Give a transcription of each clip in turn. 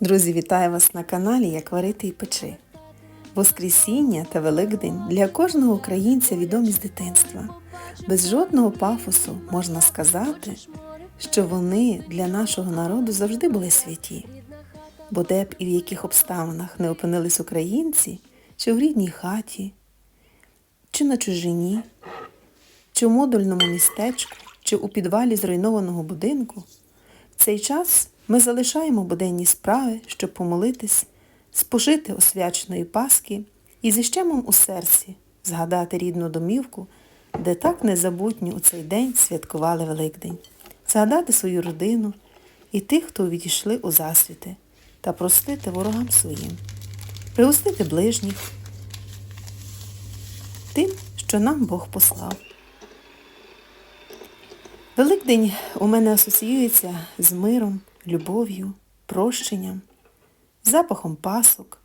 Друзі, вітаю вас на каналі Як варити і печи. Воскресіння та Великдень для кожного українця відомі з дитинства. Без жодного пафосу можна сказати, що вони для нашого народу завжди були святі. Бо де б і в яких обставинах не опинились українці, чи в рідній хаті, чи на чужині, чи в модульному містечку, чи у підвалі зруйнованого будинку, в цей час ми залишаємо буденні справи, щоб помолитись, спожити освяченої Пасхи і зі щемом у серці згадати рідну домівку, де так незабутньо у цей день святкували Великдень, згадати свою родину і тих, хто відійшли у засвіти, та простити ворогам своїм, пригостити ближніх тим, що нам Бог послав. Великдень у мене асоціюється з миром, любов'ю, прощенням, запахом пасок,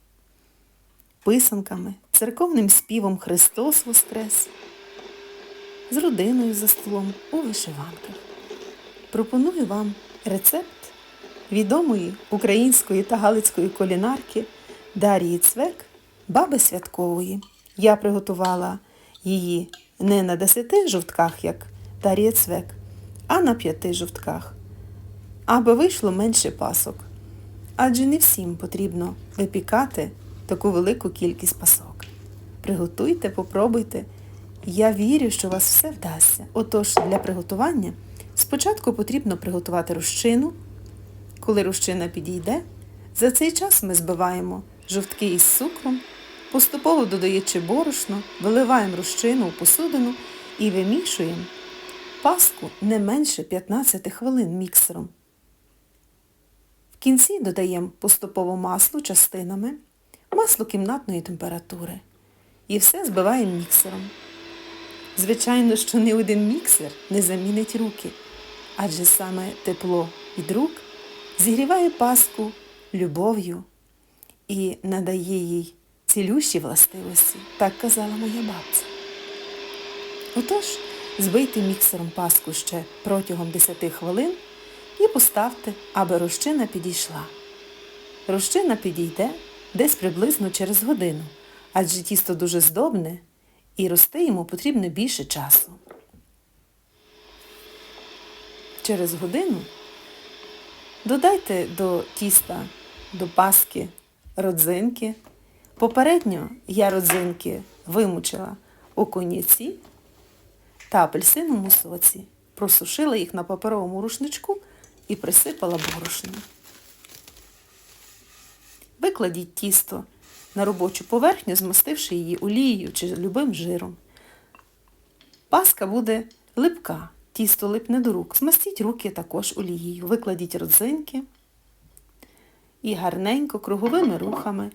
писанками, церковним співом Христос Воскрес, з родиною за столом у вишиванках. Пропоную вам рецепт відомої української та галицької кулінарки Дарії Цвек, баби святкової. Я приготувала її не на 10 жовтках, як Дар'я Цвек, а на 5 жовтках, аби вийшло менше пасок. Адже не всім потрібно випікати таку велику кількість пасок. Приготуйте, попробуйте. Я вірю, що у вас все вдасться. Отож, для приготування спочатку потрібно приготувати розчину. Коли розчина підійде, за цей час ми збиваємо жовтки із цукром, поступово додаючи борошно, виливаємо розчину у посудину і вимішуємо паску не менше 15 хвилин міксером. Кінці додаємо поступово масло частинами, масло кімнатної температури. І все збиваємо міксером. Звичайно, що ні один міксер не замінить руки, адже саме тепло від рук зігріває паску любов'ю і надає їй цілющі властивості, так казала моя бабця. Отож, збийте міксером паску ще протягом 10 хвилин і поставте, аби розчина підійшла. Розчина підійде десь приблизно через годину, адже тісто дуже здобне і рости йому потрібно більше часу. Через годину додайте до тіста, до паски родзинки. Попередньо я родзинки вимучила у коньяці та апельсиновому соці, просушила їх на паперовому рушничку і присипала борошном. Викладіть тісто на робочу поверхню, змастивши її олією чи любим жиром. Паска буде липка, тісто липне до рук. Змастіть руки також олією. Викладіть родзинки і гарненько круговими рухами.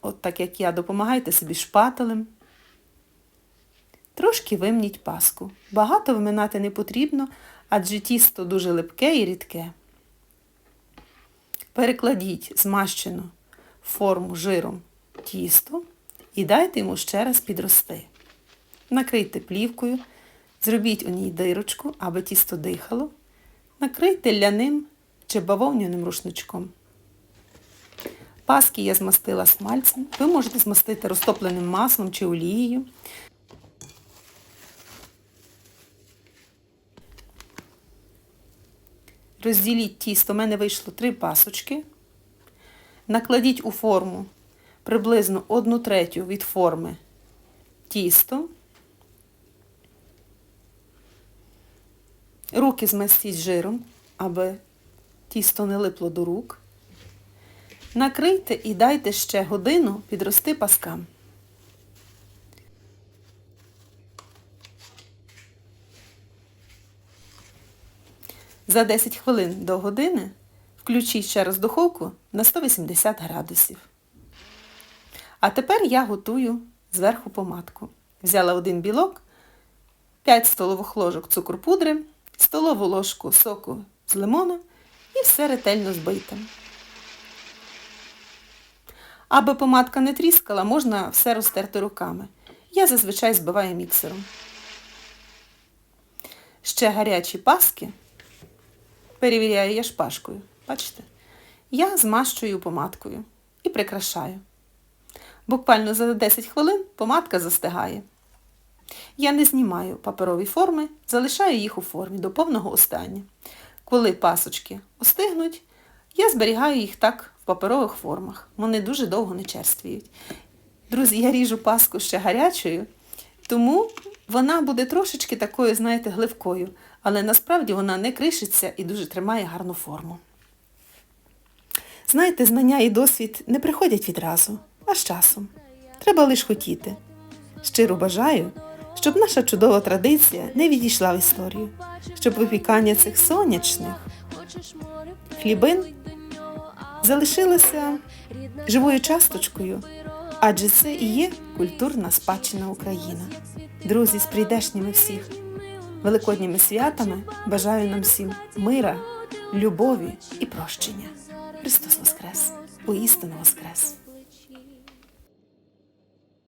От так як я, допомагайте собі шпателем. Трошки вимніть паску. Багато вминати не потрібно, адже тісто дуже липке і рідке. Перекладіть змащену форму жиром тісто і дайте йому ще раз підрости. Накрийте плівкою, зробіть у ній дирочку, аби тісто дихало. Накрийте ляним чи бавовняним рушничком. Паски я змастила смальцем. Ви можете змастити розтопленим маслом чи олією. Розділіть тісто, у мене вийшло три пасочки. Накладіть у форму приблизно 1 третю від форми тісто. Руки змастіть жиром, аби тісто не липло до рук. Накрийте і дайте ще годину підрости паскам. За 10 хвилин до години включіть ще раз духовку на 180 градусів. А тепер я готую зверху помадку. Взяла один білок, 5 столових ложок цукру пудри, столову ложку соку з лимона і все ретельно збийте. Аби помадка не тріскала, можна все розтерти руками. Я зазвичай збиваю міксером. Ще гарячі паски перевіряю я шпажкою. Бачите? я змащую помадкою і прикрашаю. Буквально за 10 хвилин помадка застигає. Я не знімаю паперові форми, залишаю їх у формі до повного остання. Коли пасочки остигнуть, я зберігаю їх так в паперових формах. Вони дуже довго не черствіють. Друзі, я ріжу паску ще гарячою, тому вона буде трошечки такою, знаєте, гливкою, але насправді вона не кришиться і дуже тримає гарну форму. Знаєте, знання і досвід не приходять відразу, а з часом. Треба лише хотіти. Щиро бажаю, щоб наша чудова традиція не відійшла в історію, щоб випікання цих сонячних хлібин залишилося живою часточкою, адже це і є культурна спадщина України. Друзі, з прийдешніми всіх великодніми святами бажаю нам всім мира, любові і прощення. Христос Воскрес! Поістину Воскрес!